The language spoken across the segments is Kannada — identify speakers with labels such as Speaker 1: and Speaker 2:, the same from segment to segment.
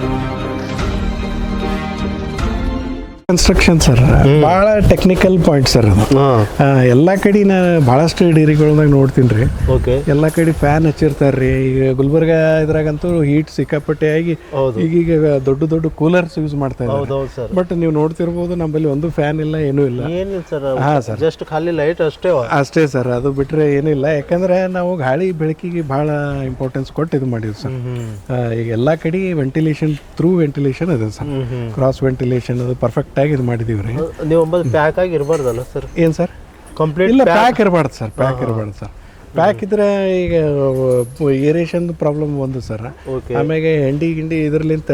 Speaker 1: you ಕನ್ಸ್ಟ್ರಕ್ಷನ್ ಸರ್ ಭಾಳ ಟೆಕ್ನಿಕಲ್ ಪಾಯಿಂಟ್ ಸರ್ ಅದು. ಎಲ್ಲ ಕಡೆ ನಾ ಭಾಳಷ್ಟು ಡೈರಿಗಳ್ದಾಗ ನೋಡ್ತೀನಿ ರೀ.
Speaker 2: ಓಕೆ.
Speaker 1: ಎಲ್ಲ ಕಡೆ ಫ್ಯಾನ್ ಹಚ್ಚಿರ್ತಾರೆ ರೀ. ಈಗ ಗುಲ್ಬರ್ಗ ಇದ್ರಾಗಂತೂ ಹೀಟ್ ಸಿಕ್ಕಾಪಟ್ಟೆ ಆಗಿ ಈಗೀಗ ದೊಡ್ಡ ದೊಡ್ಡ ಕೂಲರ್ಸ್ ಯೂಸ್ ಮಾಡ್ತಾ ಇದ್ದಾರೆ.
Speaker 2: ಸರ್
Speaker 1: ಬಟ್ ನೀವು ನೋಡ್ತಿರ್ಬೋದು ನಮ್ಮಲ್ಲಿ ಒಂದು ಫ್ಯಾನ್ ಇಲ್ಲ ಏನೂ ಇಲ್ಲ.
Speaker 2: ಸರ್
Speaker 1: ಹಾ, sir.
Speaker 2: ಜಸ್ಟ್ ಖಾಲಿ ಲೈಟ್ ಅಷ್ಟೇ.
Speaker 1: ಅಷ್ಟೇ ಸರ್ ಅದು ಬಿಟ್ರೆ ಏನಿಲ್ಲ. ಯಾಕಂದ್ರೆ ನಾವು ಗಾಳಿ ಬೆಳಕಿಗೆ ಭಾಳ ಇಂಪಾರ್ಟೆನ್ಸ್ ಕೊಟ್ಟು ಇದು ಮಾಡಿದ್ವಿ ಸರ್ ಈಗ ಎಲ್ಲ ಕಡೆ ವೆಂಟಿಲೇಷನ್ ಥ್ರೂ ವೆಂಟಿಲೇಷನ್ ಇದೆ ಸರ್ ಕ್ರಾಸ್ ವೆಂಟಿಲೇಷನ್ ಅದು ಪರ್ಫೆಕ್ಟ್ ಆಗಿ ಇದು ಮಾಡಿದೀವಿ ರೀ
Speaker 2: ನೀವು ಒಂಬತ್ತು ಪ್ಯಾಕ್ ಆಗಿ ಇರಬಾರ್ದಲ್ಲ ಸರ್
Speaker 1: ಏನು ಸರ್
Speaker 2: ಕಂಪ್ಲೀಟ್
Speaker 1: ಇಲ್ಲ ಪ್ಯಾಕ್ ಇರಬಾರ್ದು ಸರ್ ಪ್ಯಾಕ್ ಇರಬಾರ್ದು ಸರ್ ಪ್ಯಾಕ್ ಇದ್ರೆ ಈಗ ಏರಿಯೇಷನ್ ಪ್ರಾಬ್ಲಮ್ ಒಂದು ಸರ್. ಆಮೇಲೆ ಹೆಂಡಿ ಗಿಂಡಿ ಇದ್ರಲಿಂತ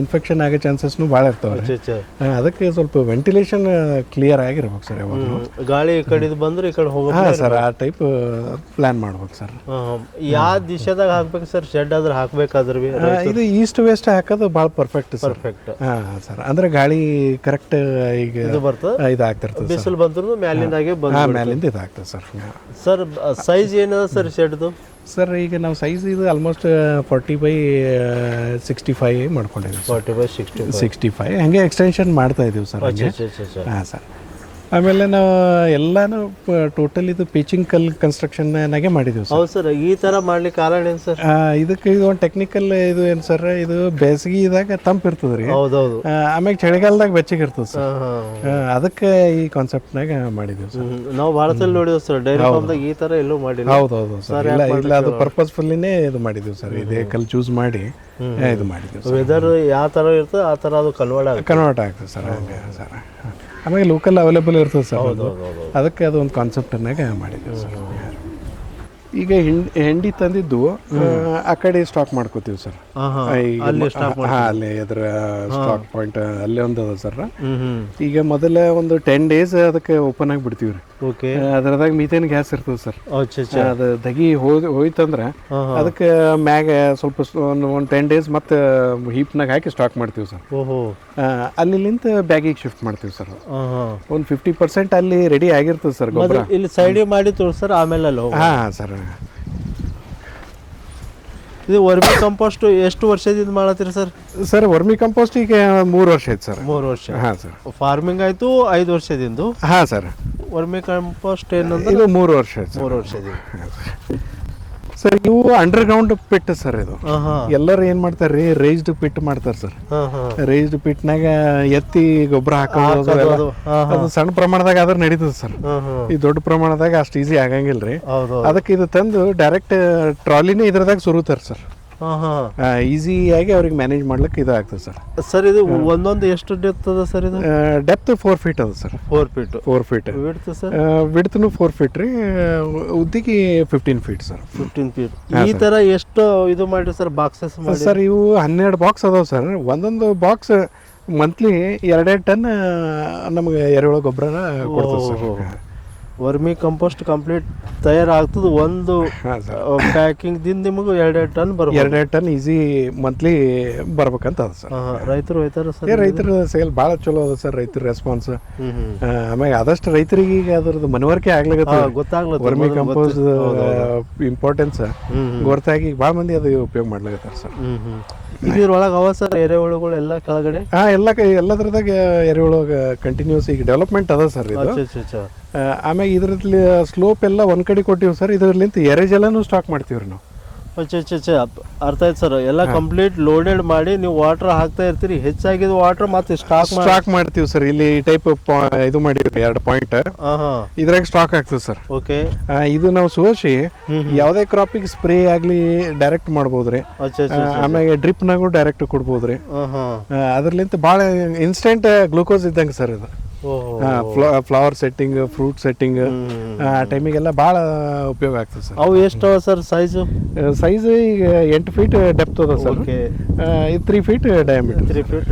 Speaker 1: ಇನ್ಫೆಕ್ಷನ್ ಆಗೋ ಚಾನ್ಸಸ್ನು ಭಾಳ ಇರ್ತಾವೆ
Speaker 2: ಅಚ್ಚಾ
Speaker 1: ಅದಕ್ಕೆ ಸ್ವಲ್ಪ ವೆಂಟಿಲೇಷನ್ ಕ್ಲಿಯರ್ ಆಗಿರ್ಬೇಕು ಸರ್ ಯಾವಾಗ
Speaker 2: ಗಾಳಿ ಈ ಕಡೆ ಬಂದ್ರೆ ಈ ಕಡೆ
Speaker 1: ಹಾಂ ಸರ್ ಆ ಟೈಪ್ ಪ್ಲಾನ್ ಮಾಡ್ಬೇಕು ಸರ್.
Speaker 2: ಯಾವ ದಿಶಾದಾಗ ಹಾಕ್ಬೇಕು ಸರ್? ಶೆಡ್ ಆದ್ರೆ ಹಾಕ್ಬೇಕಾದ್ರೆ
Speaker 1: ಇದು ಈಸ್ಟ್ ವೆಸ್ಟ್ ಹಾಕೋದು ಭಾಳ ಪರ್ಫೆಕ್ಟ್ ಸರ್.
Speaker 2: ಪರ್ಫೆಕ್ಟ್
Speaker 1: ಹಾಂ ಸರ್. ಅಂದ್ರೆ ಗಾಳಿ ಕರೆಕ್ಟ್ ಈಗ
Speaker 2: ಇದು ಬರ್ತದೆ?
Speaker 1: ಇದು ಆಗ್ತಿರ್ತದೆ
Speaker 2: ಬಿಸಿಲು ಬಂದ್ರು ಮ್ಯಾಲಿಂದಾಗೆ ಬಂದ
Speaker 1: ಮ್ಯಾಲಿಂದ ಇದಾಗ್ತದೆ ಸರ್.
Speaker 2: ಸರ್ ಸೈಜ್ ಏನದ ಸರ್ ಶೆಡ್ದು
Speaker 1: ಸರ್ ಈಗ ನಾವು ಸೈಜ್ ಇದು almost forty by sixty five ಮಾಡ್ಕೊಂಡಿದ್ದೀವಿ
Speaker 2: forty by sixty
Speaker 1: sixty five ಹಂಗೆ ಎಕ್ಸ್ಟೆನ್ಷನ್ ಮಾಡ್ತಾ ಇದ್ದೀವಿ ಸರ್ ಹಾಂ ಸರ್. ಆಮೇಲೆ ನಾವು ಎಲ್ಲಾನು ಟೋಟಲ್ ಇದು ಪೀಚಿಂಗ್ ಕಲ್ ಕನ್ಸ್ಟ್ರಕ್ಷನ್ನಾಗೆ ಮಾಡಿದ್ದೀವಿ ಸರ್.
Speaker 2: ಹೌದು ಸರ್ ಈ ತರ ಮಾಡ್ಲಿಕ್ಕೆ ಕಾರಣ ಏನು ಸರ್?
Speaker 1: ಇದಕ್ಕೆ ಇದು ಒಂದು ಟೆಕ್ನಿಕಲ್ ಇದು ಏನು ಸರ್ ಇದು ಬೇಸಿಗೆದಾಗ ತಂಪು ಇರ್ತದೆ ರೀ.
Speaker 2: ಹೌದೌದು.
Speaker 1: ಹೌದು ಆಮ್ಯಾಗ ಚಳಿಗಾಲದಾಗ ಬೆಚ್ಚಗೆ ಇರ್ತದೆ ಸರ್. ಅದಕ್ಕೆ ಈ ಕಾನ್ಸೆಪ್ಟ್ನಾಗ ಮಾಡಿದ್ದೀವಿ ಸರ್.
Speaker 2: ನಾವು ಭಾರತದಲ್ಲಿ ಸಲ ನೋಡಿದ್ವಿ ಸರ್ ಡೈರಿ ಫಾರ್ಮ್ದಾಗ ಈ ತರ ಎಲ್ಲೂ ಮಾಡಿಲ್ಲ.
Speaker 1: ಹೌದು ಹೌದು ಸರ್ ಇಲ್ಲ ಇಲ್ಲ ಅದು ಪರ್ಪಸ್ಫುಲ್ಲಿನೇ ಇದು ಮಾಡಿದ್ವಿ ಸರ್. ಇದೇ ಕಲ್ ಚೂಸ್ ಮಾಡಿ ಇದು ಮಾಡಿದ್ವಿ
Speaker 2: ವೆದರ್ ಯಾವ ತರ ಇರ್ತದೆ ಆ ತರ ಅದು ಕನ್ವರ್ಟ್ ಆಗುತ್ತೆ.
Speaker 1: ಕನ್ವರ್ಟ್ ಆಗ್ತದೆ ಸರ್ ಹಂಗೆ ಸರ್. ಆಮೇಲೆ ಲೋಕಲ್ ಅವೈಲೇಬಲ್ ಇರ್ತದೆ ಸರ್ ಅದು. ಅದಕ್ಕೆ ಅದು ಒಂದು ಕಾನ್ಸೆಪ್ಟನ್ನಾಗ ಮಾಡಿದ್ದೀವಿ ಸರ್. ಈಗ ಹಿಂಡ್ ತಂದಿದ್ದು ಆ, ಕಡೆ ಸ್ಟಾಕ್ ಮಾಡ್ಕೋತೀವಿ ಸರ್. ಅಲ್ಲೇ ಅದ್ರ ಸ್ಟಾಕ್ ಪಾಯಿಂಟ್ ಅಲ್ಲೇ ಒಂದು ಅದ ಸರ್. ಈಗ ಮೊದಲ ಒಂದು ಟೆನ್ ಡೇಸ್ ಅದಕ್ಕೆ ಓಪನ್ ಆಗಿ ಬಿಡ್ತೀವಿ ರೀ.
Speaker 2: ಓಕೆ.
Speaker 1: ಅದ್ರದಾಗ ಮೀಥೇನ್ ಗ್ಯಾಸ್ ಇರ್ತದೆ ಸರ್. ಅದು ದಗಿ ಹೋಯ್ತಂದ್ರೆ ಅದಕ್ಕೆ ಮ್ಯಾಗ ಸ್ವಲ್ಪ ಒಂದು ಟೆನ್ ಡೇಸ್ ಮತ್ತೆ ಹೀಪ್ನಾಗ ಹಾಕಿ ಸ್ಟಾಕ್ ಮಾಡ್ತೀವಿ ಸರ್.
Speaker 2: ಓಹೋ.
Speaker 1: ಅಲ್ಲಿಂದ ಬ್ಯಾಗಿಗೆ ಶಿಫ್ಟ್ ಮಾಡ್ತೀವಿ ಸರ್. ಒಂದ್ ಫಿಫ್ಟಿ ಪರ್ಸೆಂಟ್ ಅಲ್ಲಿ ರೆಡಿ ಆಗಿರ್ತದೆ ಸರ್ ಗೊಬ್ಬರ.
Speaker 2: ಇಲ್ಲಿ ಸೈಡ್ ಮಾಡಿ ತೋರಿಸ್ತಾರೆ ಆಮೇಲೆ.
Speaker 1: ಹಾಂ ಸರ್.
Speaker 2: ಇದು ವರ್ಮಿ ಕಂಪೋಸ್ಟ್ ಎಷ್ಟು ವರ್ಷದಿಂದ ಮಾಡತ್ತೀರಿ ಸರ್?
Speaker 1: ಸರ್ ವರ್ಮಿ ಕಂಪೋಸ್ಟ್ ಈಗ ಮೂರು ವರ್ಷ ಆಯ್ತು ಸರ್.
Speaker 2: ಮೂರು ವರ್ಷ.
Speaker 1: ಹಾಂ ಸರ್.
Speaker 2: ಫಾರ್ಮಿಂಗ್ ಆಯಿತು ಐದು ವರ್ಷದಿಂದ.
Speaker 1: ಹಾಂ ಸರ್.
Speaker 2: ವರ್ಮಿ ಕಂಪೋಸ್ಟ್ ಏನಂದ್ರೆ
Speaker 1: ಇದು ಮೂರು ವರ್ಷ ಆಯ್ತು
Speaker 2: ಮೂರು ವರ್ಷದಿಂದ.
Speaker 1: ಸರ್ ಇವು ಅಂಡರ್ ಗ್ರೌಂಡ್ ಪಿಟ್ ಸರ್ ಇದು ಎಲ್ಲರೂ ಏನು ಮಾಡ್ತಾರೆ ರೀ ರೇಸ್ಡ್ ಪಿಟ್ ಮಾಡ್ತಾರೆ ಸರ್
Speaker 2: ಹಾ
Speaker 1: ಪಿಟ್ ನಾಗ ಎತ್ತಿ ಗೊಬ್ಬರ ಹಾಕೋದು
Speaker 2: ಅದು.
Speaker 1: ಸಣ್ಣ ಪ್ರಮಾಣದಾಗ ಆದ್ರೆ ನಡೀತದೆ ಸರ್ ಈ ದೊಡ್ಡ ಪ್ರಮಾಣದಾಗ ಅಷ್ಟು ಈಸಿ ಆಗಂಗಿಲ್ಲ ರೀ.
Speaker 2: ಹೌದು
Speaker 1: ಅದಕ್ಕೆ ಇದು ತಂದು ಡೈರೆಕ್ಟ್ ಟ್ರಾಲಿನೇ ಇದ್ರದಾಗ ಸುರುತ್ತಾರೆ ಸರ್ ಈಸಿಯಾಗಿ ಅವ್ರಿಗೆ ಮ್ಯಾನೇಜ್ ಮಾಡ್ಲಿಕ್ಕೆ ಇದು ಆಗ್ತದೆ ಸರ್.
Speaker 2: ಸರ್ ಇದು ಒಂದೊಂದು ಎಷ್ಟು ಡೆಪ್ತ್ ಅದ ಸರ್ ಇದು?
Speaker 1: ಡೆಪ್ತ್ ಫೋರ್ ಫೀಟ್ ಅದ sir.
Speaker 2: Four feet
Speaker 1: four feet
Speaker 2: width sir?
Speaker 1: ವಿಡ್ತ್ನು four feet ರೀ ಉದ್ದಿಗೆ fifteen feet sir.
Speaker 2: Fifteen feet ಈ ತರ ಎಷ್ಟು ಇದು ಮಾಡಿ ಸರ್ ಬಾಕ್ಸಸ್
Speaker 1: ಸರ್ ಇವು ಹನ್ನೆರಡು ಬಾಕ್ಸ್ ಅದಾವ ಸರ್. ಒಂದೊಂದು ಬಾಕ್ಸ್ ಮಂತ್ಲಿ ಎರಡೆರಡು ಟನ್ ನಮಗೆ ಎರೆಹುಳ ಗೊಬ್ಬರನ ಕೊಡ್ತದೆ ಸರ್.
Speaker 2: ವರ್ಮಿ ಕಂಪೋಸ್ಟ್ ಕಂಪ್ಲೀಟ್ ತಯಾರಾಗ್ತದೆ. ಒಂದು
Speaker 1: ಹಾಂ ಸರ್.
Speaker 2: ಪ್ಯಾಕಿಂಗ್ ದಿಂದ ನಿಮಗೆ ಎರಡೆರಡು ಟನ್ ಬರ್ಬೋದು.
Speaker 1: ಎರಡೆರಡು ಟನ್ ಈಸಿ ಮಂತ್ಲಿ ಬರ್ಬೇಕಂತ ಅದ ಸರ್.
Speaker 2: ರೈತರು ಹೋಯ್ತಾರ ಸರ್
Speaker 1: ಏ ರೈತರ ಸೇಲ್ ಭಾಳ ಚಲೋ ಅದ ಸರ್ ರೈತರ ರೆಸ್ಪಾನ್ಸ್ ಆಮೇಲೆ ಆದಷ್ಟು ರೈತರಿಗೆ ಈಗ ಅದ್ರದ್ದು ಮನವರಿಕೆ ಆಗ್ಲಿಕ್ಕೆ
Speaker 2: ಗೊತ್ತಾಗ್ಲತ್ತ
Speaker 1: ವರ್ಮಿ ಕಂಪೋಸ್ಟ್ ಇಂಪಾರ್ಟೆನ್ಸ್ ಗೊತ್ತಾಗಿ ಭಾಳ ಮಂದಿ ಅದು ಉಪಯೋಗ ಮಾಡ್ಲಿಕ್ಕೆ ಸರ್.
Speaker 2: ಇದ್ರೊಳಗೆ ಅವ ಸರ್ ಎರೆಹುಳುಗಳು ಎಲ್ಲ ಕೆಳಗಡೆ?
Speaker 1: ಹಾ ಎಲ್ಲ ಎಲ್ಲದ್ರದಾಗ ಎರೆಹುಳು ಕಂಟಿನ್ಯೂಸ್ ಈಗ ಡೆವಲಪ್ಮೆಂಟ್ ಅದ ಸರ್ ಇದು. ಆಮೇಲೆ ಇದ್ರಲ್ಲಿ ಸ್ಲೋಪ್ ಎಲ್ಲ ಒಂದ್ ಕಡೆ ಕೊಟ್ಟಿವಿ ಸರ್ ಇದ್ರಲ್ಲಿಂತ ಎರೆಜಲನು ಸ್ಟಾಕ್ ಮಾಡ್ತೀವಿ ರೀ ನಾವು.
Speaker 2: ಅರ್ಥ ಆಯ್ತು ಸರ್ ಎಲ್ಲ ಕಂಪ್ಲೀಟ್ ಲೋಡೆಡ್ ಮಾಡಿ ನೀವು ವಾಟರ್ ಹಾಕ್ತಾ ಇರ್ತೀರಿ. ಹೆಚ್ಚಾಗಿದ್ದು ವಾಟರ್ ಮತ್ತೆ ಸ್ಟಾಕ್
Speaker 1: ಸ್ಟಾಕ್ ಮಾಡ್ತೀವಿ ಸರ್ ಇಲ್ಲಿ ಟೈಪ್ ಇದು ಮಾಡಿವಿ ಎರಡು ಪಾಯಿಂಟ್ ಇದ್ರಾಗ ಸ್ಟಾಕ್ ಆಗ್ತದೆ ಸರ್
Speaker 2: ಓಕೆ
Speaker 1: ಇದು ನಾವು ಸೋಸಿ ಯಾವದೇ ಕ್ರಾಪಿಗೆ ಸ್ಪ್ರೇ ಆಗಲಿ ಡೈರೆಕ್ಟ್ ಮಾಡ್ಬೋದ್ರಿ.
Speaker 2: ಆಮೇಲೆ
Speaker 1: ಡ್ರಿಪ್ ಡ್ರಿಪ್ನಾಗೂ ಡೈರೆಕ್ಟ್ ಕೊಡ್ಬೋದ್ರಿ. ಅದ್ರಲಿಂತ ಭಾಳ ಇನ್ಸ್ಟೆಂಟ್ ಗ್ಲೂಕೋಸ್ ಇದ್ದಂಗೆ ಸರ್ ಇದು. Flower setting fruit setting. ಆ ಟೈಮಿಗೆಲ್ಲ ಭಾಳ ಉಪಯೋಗ ಆಗ್ತದೆ ಸರ್.
Speaker 2: ಅವು ಎಷ್ಟು ಸರ್ ಸೈಜು
Speaker 1: ಸೈಜ್ ಈಗ ಎಂಟು ಫೀಟ್ ಡೆಪ್ತ್ ಅದ ಸರ್. ಇದು three feet diameter
Speaker 2: three feet.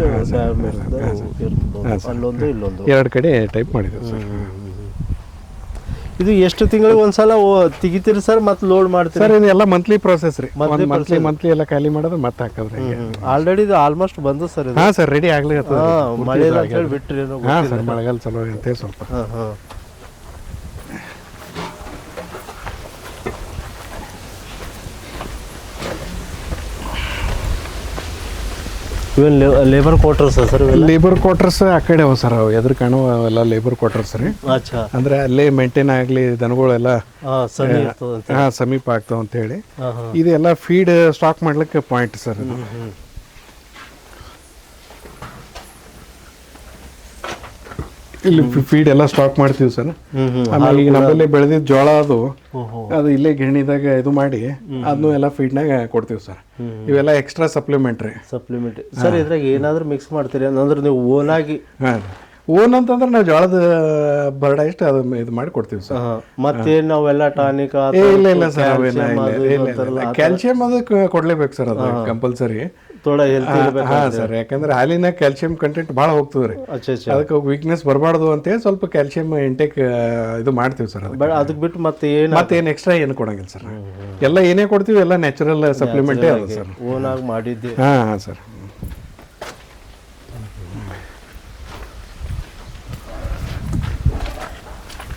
Speaker 2: ಅಲ್ಲೊಂದು ಇಲ್ಲೊಂದು.
Speaker 1: ಎರಡು ಕಡೆ ಟೈಪ್ ಮಾಡಿದ್ದೀವಿ ಸರ್.
Speaker 2: ಇದು ಎಷ್ಟು ತಿಂಗಳಿಗೆ ಒಂದ್ಸಲ ತೆಗಿತೀರಿ ಸರ್? ಮತ್ತೆ ಲೋಡ್ ಮಾಡ್ತೀರಿ?
Speaker 1: ಸರ್ ಇದೆಲ್ಲ ಮಂತ್ಲಿ ಪ್ರೋಸೆಸ್ ರೀ. ಮಂತ್ಲಿ ಮಂತ್ಲಿ ಎಲ್ಲ ಖಾಲಿ ಮಾಡೋದು ಮತ್ತೆ ಹಾಕೋದ್ರಿ
Speaker 2: ಆಲ್ರೆಡಿ ಇದು ಆಲ್ಮೋಸ್ಟ್ ಬಂದು ಸರ್ ಇದು.
Speaker 1: ಹಾಂ ಸರ್ ರೆಡಿ ಆಗ್ಲಿ
Speaker 2: ಮಳೆ ಬಿಟ್ರಿ
Speaker 1: ಹಾಂ ಸರ್ ಮಳೆಗಾಲ ಚಲೋ ಸ್ವಲ್ಪ
Speaker 2: ಹಾ ಹಾ ಇವೇನು labour quarters sir
Speaker 1: labour quarters ಆ ಕಡೆ ಅವ ಸರ್ ಅವು ಎದುರು ಕಾಣುವ ಅವೆಲ್ಲ ಲೇಬರ್ ಕ್ವಾರ್ಟರ್ಸ್ ರೀ.
Speaker 2: ಅಚ್ಛಾ
Speaker 1: ಅಂದ್ರೆ ಅಲ್ಲೇ ಮೇಂಟೈನ್ ಆಗಲಿ ದನಗಳೆಲ್ಲ
Speaker 2: ಹಾಂ
Speaker 1: ಹಾಂ ಸಮೀಪ ಆಗ್ತಾವ ಅಂತೇಳಿ
Speaker 2: ಹಾಂ ಹಾಂ
Speaker 1: ಇದೆಲ್ಲ ಫೀಡ್ ಸ್ಟಾಕ್ ಮಾಡ್ಲಿಕ್ಕೆ ಪಾಯಿಂಟ್ ಸರ್ ಇಲ್ಲಿ ಫೀಡ್ ಎಲ್ಲ ಸ್ಟಾಕ್ ಮಾಡ್ತೀವಿ ಸರ್ ಆಮೇಲೆ ಈಗ ನಮ್ಮಲ್ಲಿ ಬೆಳೆದಿದ್ದ ಜೋಳ ಅದು ಅದು ಇಲ್ಲೇ ಗಿರಣಿದಾಗ ಇದು ಮಾಡಿ ಅದನ್ನು ಎಲ್ಲ ಫೀಡ್ನಾಗ ಕೊಡ್ತೀವಿ ಸರ್ ಇವೆಲ್ಲ ಎಕ್ಸ್ಟ್ರಾ ಸಪ್ಲಿಮೆಂಟ್ರಿ
Speaker 2: ಸಪ್ಲಿಮೆಂಟ್ ಸರ್ ಇದ್ರಾಗ ಏನಾದರೂ ಮಿಕ್ಸ್ ಮಾಡ್ತೀರಿ? ಅಂದ್ರೆ ನೀವು ಓನ್
Speaker 1: ಹಾಂ. ಓನ್ ಅಂತಂದ್ರೆ ನಾವು ಜೋಳದ ಬರ್ಡ ಎಷ್ಟು ಅದು ಇದು ಮಾಡಿ ಕೊಡ್ತೀವಿ ಸರ್
Speaker 2: ಮತ್ತೇನು ನಾವೆಲ್ಲ ಟಾನಿಕ್
Speaker 1: ಇಲ್ಲ ಇಲ್ಲ ಸರ್ ಕ್ಯಾಲ್ಸಿಯಂ ಅದು ಕೊಡ್ಲೇಬೇಕು ಸರ್ ಅದು ಕಂಪಲ್ಸರಿ ಹಾ ಸರ್ ಯಾಕಂದ್ರೆ ಹಾಲಿನ ಕ್ಯಾಲ್ಸಿಯಂ ಕಂಟೆಂಟ್ ಭಾಳ ಹೋಗ್ತದೆ ರೀ. ಅದಕ್ಕೆ ವೀಕ್ನೆಸ್ ಬರಬಾರ್ದು ಅಂತೇಳಿ ಸ್ವಲ್ಪ ಕ್ಯಾಲ್ಸಿಯಂ ಇಂಟೇಕ್ ಇದು ಮಾಡ್ತೀವಿ ಸರ್ ಅದಕ್ಕೆ.
Speaker 2: ಬಿಟ್ಟು ಮತ್ತೆ ಬಿಟ್ಟು ಮತ್ತೆ ಏನು
Speaker 1: ಎಕ್ಸ್ಟ್ರಾ ಏನು ಕೊಡಂಗಿಲ್ಲ ಸರ್. ಎಲ್ಲ ಏನೇ ಕೊಡ್ತೀವಿ ಎಲ್ಲ ನ್ಯಾಚುರಲ್ ಸಪ್ಲಿಮೆಂಟೇ ಅದ ಸರ್.
Speaker 2: ಓನಾಗಿ ಮಾಡಿದ್ದೆ.
Speaker 1: ಹಾಂ ಹಾಂ ಸರ್.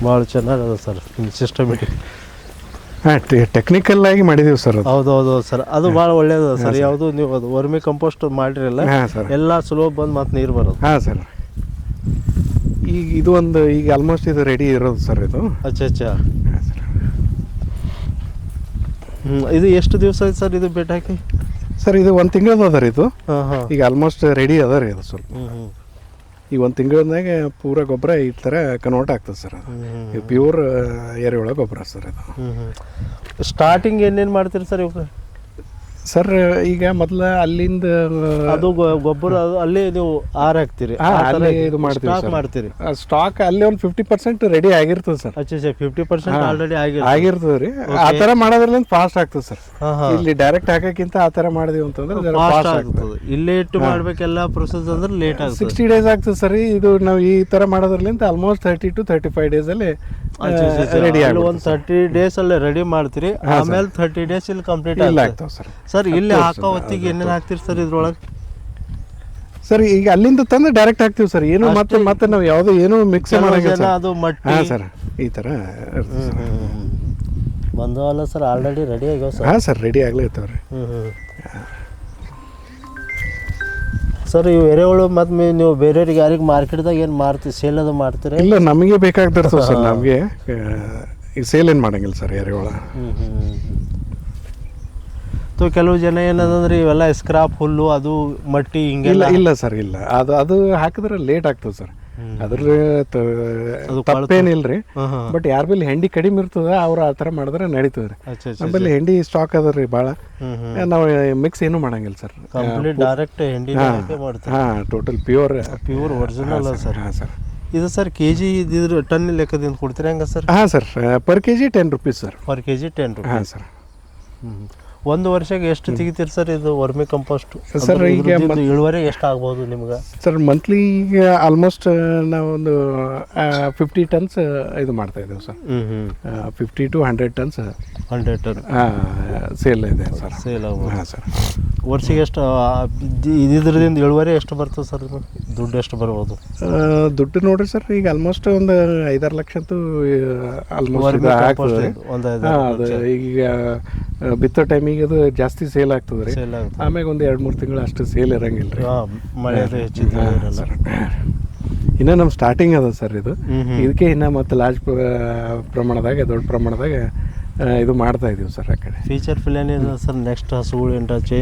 Speaker 2: ಭಾಳ ಚೆನ್ನಾಗದ ಸರ್ ಸಿಸ್ಟಮೆಟಿಕ್
Speaker 1: ಟೆಕ್ನಿಕಲ್ ಆಗಿ ಮಾಡಿದೀವಿ ಸರ್ ಅದು.
Speaker 2: ಹೌದು ಹೌದು ಸರ್ ಅದು ಭಾಳ ಒಳ್ಳೇದು ಸರ್ ಯಾವುದು ನೀವು ಅದು ವರ್ಮಿ ಕಂಪೋಸ್ಟ್ ಮಾಡಿರಲ್ಲ
Speaker 1: ಹಾಂ ಸರ್
Speaker 2: ಎಲ್ಲ ಸುಲಭ ಬಂದು ಮತ್ತೆ ನೀರು ಬರೋದು.
Speaker 1: ಹಾಂ ಸರ್ ಈಗ ಇದು ಒಂದು ಈಗ ಆಲ್ಮೋಸ್ಟ್ ಇದು ರೆಡಿ ಇರೋದು ಸರ್ ಇದು.
Speaker 2: ಅಚ್ಚಾ ಇದು ಎಷ್ಟು ದಿವಸ ಆಯ್ತು ಸರ್ ಇದು ಭೇಟಿ ಹಾಕಿ?
Speaker 1: ಸರ್ ಇದು ಒಂದು ತಿಂಗಳದ ಅದ ರೀ ಇದು.
Speaker 2: ಹಾಂ ಹಾಂ.
Speaker 1: ಈಗ ಆಲ್ಮೋಸ್ಟ್ ರೆಡಿ ಅದ ರೀ ಇದು ಸ್ವಲ್ಪ. ಈಗ ಒಂದು ತಿಂಗಳದಾಗ ಪೂರ ಗೊಬ್ಬರ ಈ ಥರ ಕನ್ವರ್ಟ್ ಆಗ್ತದೆ ಸರ್ ಅದು. ಪ್ಯೂರ್ ಎರೆಹುಳ ಗೊಬ್ಬರ ಸರ್
Speaker 2: ಅದು. ಸ್ಟಾರ್ಟಿಂಗ್ ಏನೇನು ಮಾಡ್ತೀರಿ ಸರ್ ಇವ್ರು
Speaker 1: ಸರ್ ಈಗ ಮೊದಲ ಅಲ್ಲಿಂದ
Speaker 2: ಅದು ಗೊ- ಗೊಬ್ಬರ ಅಲ್ಲಿ ಅಲ್ಲೇ ನೀವು ಆರ್ ಹಾಕ್ತೀರಿ
Speaker 1: ಅಲ್ಲಿ ಇದು ಮಾಡ್ತೀವಿ
Speaker 2: ಸ್ಟಾಕ್ ಮಾಡ್ತೀರಿ.
Speaker 1: ಸ್ಟಾಕ್ ಅಲ್ಲಿ ಒಂದು ಫಿಫ್ಟಿ ಪರ್ಸೆಂಟ್ ರೆಡಿ ಆಗಿರ್ತದೆ ಸರ್
Speaker 2: ಅಚ್ಚಾ ಫಿಫ್ಟಿ ಪರ್ಸೆಂಟ್ ಆಲ್ರೆಡಿ ಆಗಿರ್ತದ.
Speaker 1: ಆಗಿರ್ತದೆ ರೀ. ಆ ಥರ ಮಾಡೋದ್ರಲ್ಲಿಂದ ಫಾಸ್ಟ್ ಆಗ್ತದೆ ಸರ್
Speaker 2: ಹಾಂ ಹಾಂ.
Speaker 1: ಇಲ್ಲಿ ಡೈರೆಕ್ಟ್ ಹಾಕಕ್ಕಿಂತ ಆ ಥರ ಮಾಡಿದೀವಿ ಅಂತಂದ್ರೆ ಜರ
Speaker 2: ಫಾಸ್ಟ್
Speaker 1: ಫಾಸ್ಟ್ ಆಗ್ತದೆ.
Speaker 2: ಆಗ್ತದೆ. ಇಲ್ಲೇ ಇಟ್ಟು ಮಾಡ್ಬೇಕೆಲ್ಲ ಪ್ರೊಸೆಸ್ ಅಂದ್ರೆ ಲೇಟ್ ಆಗ್ತದೆ.
Speaker 1: ಸಿಕ್ಸ್ಟಿ ಡೇಸ್ ಆಗ್ತದೆ ಸರ್ ಇದು ನಾವು ಈ ತರ ಮಾಡೋದ್ರಲ್ಲಿಂದ almost thirty two thirty five ಅಲ್ಲಿ ರೆಡಿ
Speaker 2: ಅಲ್ಲಿ
Speaker 1: ಆಗಿ
Speaker 2: ಒಂದು ತರ್ಟಿ ಡೇಸ್ ಅಲ್ಲಿ ರೆಡಿ ಮಾಡ್ತೀರಿ. ಆಮೇಲೆ ತರ್ಟಿ ಡೇಸ್ ಇಲ್ಲಿ ಕಂಪ್ಲೀಟ್
Speaker 1: ಇಲ್ಲ
Speaker 2: ಆಗ್ತದೆ.
Speaker 1: ಆಗ್ತಾವೆ ಸರ್
Speaker 2: ಸರ್ ಇಲ್ಲಿ ಹಾಕೋ ಹೊತ್ತಿಗೆ ಏನೇನು ಹಾಕ್ತೀರಿ ಸರ್ ಇದ್ರೊಳಗೆ?
Speaker 1: ಸರ್ ಈಗ ಅಲ್ಲಿಂದ ತಂದು ಡೈರೆಕ್ಟ್ ಹಾಕ್ತೀವಿ ಸರ್. ಏನು ಮತ್ತೆ ಮತ್ತೆ ನಾವು ಯಾವುದೋ ಏನು ಮಿಕ್ಸ್ ಮಾಡಂಗಿಲ್ಲ
Speaker 2: ಅದು ಮಟ್ಟಿ.
Speaker 1: ಹಾಂ ಸರ್ ಈ ಥರ
Speaker 2: ಬಂದವಲ್ಲ ಸರ್. ಆಲ್ರೆಡಿ ರೆಡಿ ಆಗ್ಯಾವ ಸರ್.
Speaker 1: ಹಾಂ ಸರ್ ರೆಡಿ ಆಗಲೇ
Speaker 2: ಹ್ಞೂ ಹ್ಞೂ ಸರ್ ಇವು ಎರೆಹುಳು ಮತ್ತೆ ನೀವು ಬೇರೆಯವ್ರಿಗೆ ಯಾರಿಗೆ ಮಾರ್ಕೆಟ್ದಾಗ ಏನು ಮಾರ್ತೀರಿ ಸೇಲ್ ಅದು ಮಾಡ್ತೀರಿ?
Speaker 1: ಇಲ್ಲ ನಮಗೆ ಬೇಕಾಗ್ತಿರ್ತದೆ ಸರ್ ನಮಗೆ ಈಗ ಸೇಲ್ ಏನು ಮಾಡಂಗಿಲ್ಲ ಸರ್ ಎರೆಹುಳ.
Speaker 2: ಹ್ಞೂ ಹ್ಞೂ ತೋ ಕೆಲವು ಜನ ಏನದಂದ್ರೆ ಇವೆಲ್ಲ ಸ್ಕ್ರಾಪ್ ಹುಲ್ಲು ಅದು ಮಟ್ಟಿ
Speaker 1: ಇಲ್ಲ
Speaker 2: ಹಿಂಗೆಲ್ಲ.
Speaker 1: ಇಲ್ಲ ಸರ್ ಇಲ್ಲ. ಅದು ಅದು ಹಾಕಿದ್ರೆ ಲೇಟ್ ಆಗ್ತದೆ ಸರ್. ಅದ್ರ
Speaker 2: ಅದು
Speaker 1: ತಪ್ಪೇನಿಲ್ಲ ರೀ
Speaker 2: ಹಾಂ ಹಾಂ.
Speaker 1: ಬಟ್ ಯಾರ ಬಲ್ಲಿ ಹೆಂಡಿ ಕಡಿಮೆ ಇರ್ತದೆ ಅವ್ರು ಆ ಥರ ಮಾಡಿದ್ರೆ ನಡೀತದ್ರಿ ರೀ.
Speaker 2: ಅಚ್ಚಾ ಅಚ್ಚಾ
Speaker 1: ನಮ್ಮಲ್ಲಿ ಹೆಂಡಿ ಸ್ಟಾಕ್ ಅದರಿ ಭಾಳ.
Speaker 2: ಹ್ಞೂ ಹ್ಞೂ
Speaker 1: ನಾವು ಮಿಕ್ಸ್ ಏನೂ ಮಾಡಂಗಿಲ್ಲ ಸರ್
Speaker 2: ಕಂಪ್ಲೀಟ್ ಡೈರೆಕ್ಟ್ ಹೆಂಡಿ
Speaker 1: ಹಾಂ total pure
Speaker 2: pure original sir
Speaker 1: ಹಾಂ ಸರ್
Speaker 2: ಇದು ಸರ್ ಕೆ ಜಿ ಇದ್ರ ಟನ್ ಲೆಕ್ಕದಿಂದ ಕೊಡ್ತೀರಾ ಹೆಂಗ ಸರ್
Speaker 1: ಹಾಂ sir per K G ten rupees sir
Speaker 2: per K G ten
Speaker 1: ಹಾಂ
Speaker 2: ಹಾ
Speaker 1: ಸರ್
Speaker 2: ಒಂದು ವರ್ಷಕ್ಕೆ ಎಷ್ಟು ತೆಗಿತೀರಿ ಸರ್ ಇದು ವರ್ಮಿ ಕಂಪೋಸ್ಟ್?
Speaker 1: ಸರ್, ಈಗ
Speaker 2: ಇಳುವರಿ ಎಷ್ಟು ಆಗ್ಬೋದು ನಿಮ್ಗೆ?
Speaker 1: ಸರ್ ಮಂತ್ಲಿ ಈಗ ಆಲ್ಮೋಸ್ಟ್ ನಾವೊಂದು ಫಿಫ್ಟಿ ಟನ್ಸ್ ಇದು ಮಾಡ್ತಾ ಇದ್ದೇವೆ sir. Fifty to hundred tons
Speaker 2: hundred ton
Speaker 1: sale ಇದೆ ಸರ್.
Speaker 2: ಸೇಲ್
Speaker 1: ಹಾಂ ಸರ್.
Speaker 2: ವರ್ಷಕ್ಕೆ ಎಷ್ಟು ಇದ್ರದಿಂದ ಇಳುವರಿ ಎಷ್ಟು ಬರ್ತದೆ ಸರ್ ದುಡ್ಡು ಎಷ್ಟು ಬರ್ಬೋದು?
Speaker 1: ದುಡ್ಡು ನೋಡ್ರಿ ಸರ್ ಈಗ ಆಲ್ಮೋಸ್ಟ್ ಒಂದು ಐದಾರು ಲಕ್ಷ ಅಂತೂ ಆಲ್ಮೋಸ್ಟ್
Speaker 2: ಒಂದು
Speaker 1: ಈಗ ಬಿತ್ತೋ ಟೈಮಿಗೆ ಅದು ಜಾಸ್ತಿ ಸೇಲ್ ಆಗ್ತದೆ ರೀ.
Speaker 2: ಸೇಲ್ ಆಗುತ್ತೆ
Speaker 1: ಆಮ್ಯಾಗ ಒಂದು ಎರಡು ಮೂರು ತಿಂಗಳು ಅಷ್ಟು ಸೇಲ್ ಇರಂಗಿಲ್ಲ ರೀ.
Speaker 2: ಹಾಂ ಹೆಚ್ಚಿದ್ರೆ ಇರಲ್ಲ.
Speaker 1: ಇನ್ನು ನಮ್ಮ ಸ್ಟಾರ್ಟಿಂಗ್ ಅದ ಸರ್ ಇದು. ಇದಕ್ಕೆ ಇನ್ನು ಮತ್ತೆ ಲಾರ್ಜ್ ಪ್ರಮಾಣದಾಗ ದೊಡ್ಡ ಪ್ರಮಾಣದಾಗ ಇದು ಮಾಡ್ತಾ ಇದೀವಿ ಸರ್ ಆ ಕಡೆ.
Speaker 2: ಫೀಚರ್ ಫಿಲ್ ಏನಿದೆ ಸರ್? ನೆಕ್ಸ್ಟ್ ಹಸುಗಳು ಎಂಟಾಚೆ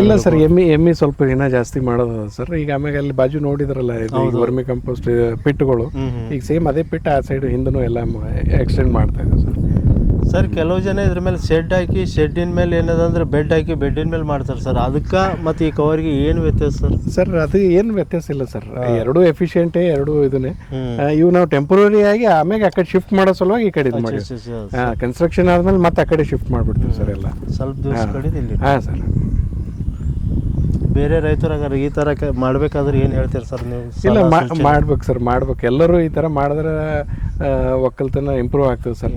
Speaker 1: ಇಲ್ಲ ಸರ್ ಎಮ್ಮಿ ಎಮ್ಮಿ ಸ್ವಲ್ಪ ಇನ್ನೂ ಜಾಸ್ತಿ ಮಾಡೋದು ಸರ್. ಈಗ ಆಮೇಲೆ ಅಲ್ಲಿ ಬಾಜು ನೋಡಿದ್ರಲ್ಲ ಇದು ವರ್ಮಿ ಕಂಪೋಸ್ಟ್ ಪಿಟ್ಗಳು. ಈಗ ಸೇಮ್ ಅದೇ ಪಿಟ್ ಆ ಸೈಡ್ ಹಿಂದೂ ಎಲ್ಲ ಎಕ್ಸ್ಟೆಂಡ್ ಮಾಡ್ತಾ ಇದ್ದೀವಿ ಸರ್.
Speaker 2: ಸರ್ ಕೆಲವು ಜನ ಇದ್ರ ಮೇಲೆ ಶೆಡ್ ಹಾಕಿ ಶೆಡ್ಡಿನ ಮೇಲೆ ಏನದಂದ್ರೆ ಬೆಡ್ ಹಾಕಿ ಬೆಡ್ಡಿನ ಮೇಲೆ ಮಾಡ್ತಾರೆ ಸರ್. ಅದಕ್ಕೆ ಮತ್ತು ಈ ಕವರ್ಗೆ ಏನು ವ್ಯತ್ಯಾಸ ಸರ್?
Speaker 1: ಸರ್ ಅದು ಏನು ವ್ಯತ್ಯಾಸ ಇಲ್ಲ ಸರ್. ಎರಡೂ ಎಫಿಷಿಯೆಂಟೇ ಎರಡೂ ಇದನ್ನೇ ಇವು ನಾವು ಟೆಂಪರರಿ ಆಗಿ ಆಮೇಲೆ ಆ ಕಡೆ ಶಿಫ್ಟ್ ಮಾಡೋ ಸಲುವಾಗಿ ಈ ಕಡೆ ಇದು ಮಾಡಿ ಕನ್ಸ್ಟ್ರಕ್ಷನ್ ಆದ್ಮೇಲೆ ಮತ್ತೆ ಆ ಕಡೆ ಶಿಫ್ಟ್ ಮಾಡಿಬಿಡ್ತೀವಿ ಸರ್ ಎಲ್ಲ.
Speaker 2: ಸ್ವಲ್ಪ ದಿವಸ ಕಡೆ
Speaker 1: ಹಾಂ ಸರ್.
Speaker 2: ಬೇರೆ ರೈತರಾಗ ಈ ಥರ ಕ- ಮಾಡ್ಬೇಕಾದ್ರೆ ಏನು ಹೇಳ್ತೀರಿ ಸರ್ ನೀವು?
Speaker 1: ಇಲ್ಲ ಮಾಡ್ಬೇಕು ಸರ್ ಮಾಡ್ಬೇಕು. ಎಲ್ಲರೂ ಈ ಥರ ಮಾಡಿದ್ರೆ ಒಕ್ಕಲ್ತನ ಇಂಪ್ರೂವ್ ಆಗ್ತದೆ ಸರ್.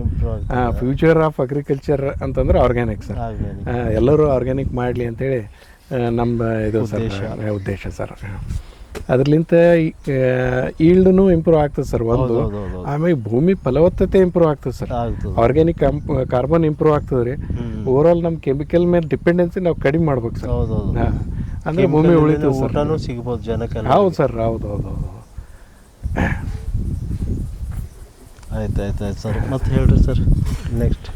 Speaker 1: ಫ್ಯೂಚರ್ ಆಫ್ ಅಗ್ರಿಕಲ್ಚರ್ ಅಂತಂದ್ರೆ ಆರ್ಗ್ಯಾನಿಕ್ ಸರ್. ಎಲ್ಲರೂ ಆರ್ಗ್ಯಾನಿಕ್ ಮಾಡಲಿ ಅಂತೇಳಿ ಹೇಳಿ ನಮ್ಮ ಇದು ಸರ್ ಉದ್ದೇಶ. ಸರ್. ಅದ್ರಲಿಂತ ಈಲ್ಡ್ನು ಇಂಪ್ರೂವ್ ಆಗ್ತದೆ ಸರ್ ಒಂದು. ಆಮೇಲೆ ಭೂಮಿ ಫಲವತ್ತತೆ ಇಂಪ್ರೂವ್ ಆಗ್ತದೆ ಸರ್. ಆರ್ಗ್ಯಾನಿಕ್ ಕಾರ್ಬನ್ ಇಂಪ್ರೂವ್ ಆಗ್ತದೆ ರೀ. ಓವರ್ ಆಲ್ ನಮ್ಮ ಕೆಮಿಕಲ್ ಮೇಲೆ ಡಿಪೆಂಡೆನ್ಸಿ ನಾವು ಕಡಿಮೆ ಮಾಡ್ಬೇಕು ಸರ್. ಅಂದ್ರೆ ಭೂಮಿ ಉಳಿತು
Speaker 2: ಊಟನೂ ಸಿಗ್ಬೋದು ಜನಕ್ಕೆಲ್ಲ
Speaker 1: ಹೌದು ಸರ್ ಹೌದು ಹೌದು ಹೌದು
Speaker 2: ಆಯ್ತು ಆಯ್ತು ಆಯ್ತು ಸರ್. ಮತ್ತೆ ಹೇಳ್ರಿ ಸರ್. ನೆಕ್ಸ್ಟ್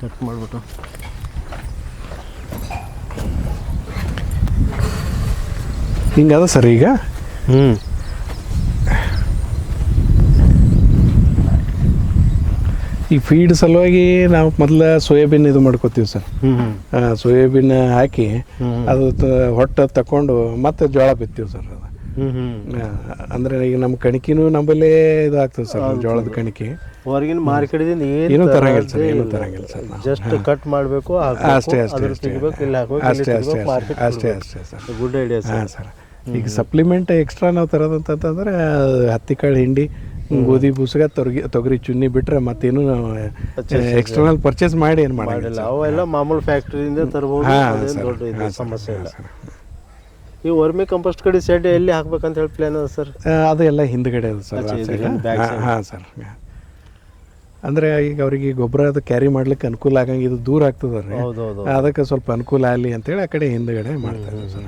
Speaker 2: ಕಟ್ ಮಾಡಿಬಿಟ್ಟು.
Speaker 1: ಹಿಂಗದ ಸರ್ ಈಗ?
Speaker 2: ಹ್ಞೂ
Speaker 1: ಈ ಫೀಡ್ ಸಲುವಾಗಿ ನಾವು ಮೊದಲ ಸೋಯಾಬೀನ್ ಇದು ಮಾಡ್ಕೋತೀವಿ ಸರ್. ಸೋಯಾಬೀನ್ ಹಾಕಿ ಅದು ಹೊಟ್ಟೆ ತಕೊಂಡು ಮತ್ತೆ ಜೋಳ ಬಿತ್ತೀವಿ ಸರ್ ಅದು. ಅಂದ್ರೆ ಈಗ ನಮ್ಮ ಕಣಕಿನೂ ನಮ್ಮಲ್ಲಿ ಇದು ಆಗ್ತದೆ ಸರ್. ಜೋಳದ ಕಣಕಿ.
Speaker 2: ಹೊರಗಿನ ಮಾರ್ಕೆಟ್ದಿಂದ
Speaker 1: ಏನೂ ತರಂಗಿಲ್ಲ ಸರ್ ಏನು ತರಂಗಿಲ್ಲ ಸರ್
Speaker 2: ಜಸ್ಟ್ ಕಟ್ ಮಾಡಬೇಕು
Speaker 1: ಅಷ್ಟೇ ಅಷ್ಟೇ ಅಷ್ಟೇ. ಅಷ್ಟೇ ಅಷ್ಟೇ ಅಷ್ಟೇ ಸರ್.
Speaker 2: Good idea sir.
Speaker 1: ಈಗ ಸಪ್ಲಿಮೆಂಟ್ ಎಕ್ಸ್ಟ್ರಾ ನಾವು ತರೋದಂತಂದ್ರೆ ಹತ್ತಿ ಕಾಳು ಹಿಂಡಿ ಗೋಧಿ ಬೂಸಗ ತೊಗರಿ ತೊಗರಿ ಚುನ್ನಿ ಬಿಟ್ರೆ ಮತ್ತೇನು ನಾವು ಎಕ್ಸ್ಟರ್ನಲ್ ಪರ್ಚೇಸ್ ಮಾಡಿ ಏನು
Speaker 2: ಮಾಡಿಲ್ಲ. ಅವೆಲ್ಲ ಮಾಮೂಲು ಫ್ಯಾಕ್ಟ್ರಿಯಿಂದ ತರ್ಬೋದು
Speaker 1: ಹಾಂ
Speaker 2: ದೊಡ್ಡ ಇದು ಸಮಸ್ಯೆ ಇಲ್ಲ. ಈ ವರ್ಮಿ ಕಂಪೋಸ್ಟ್ ಕಡೆ ಸೆಡ್ ಎಲ್ಲಿ ಹಾಕ್ಬೇಕಂತ ಹೇಳಿ ಪ್ಲಾನ್ ಅದ ಸರ್?
Speaker 1: ಆ, ಅದು ಎಲ್ಲ ಹಿಂದ್ಗಡೆ ಅದು ಸರ್
Speaker 2: side.
Speaker 1: ಹಾಂ ಸರ್. ಅಂದರೆ ಈಗ ಅವರಿಗೆ ಗೊಬ್ಬರ ಅದು ಕ್ಯಾರಿ ಮಾಡ್ಲಿಕ್ಕೆ ಅನುಕೂಲ ಆಗಂಗೆ ಇದು ದೂರ ಆಗ್ತದ ರೀ.
Speaker 2: ಹೌದು ಹೌದು
Speaker 1: ಅದಕ್ಕೆ ಸ್ವಲ್ಪ ಅನುಕೂಲ ಆಗಲಿ ಅಂತೇಳಿ ಆ ಕಡೆ ಹಿಂದ್ಗಡೆ ಮಾಡ್ತಾ ಇದ್ದೀವಿ ಸರ್.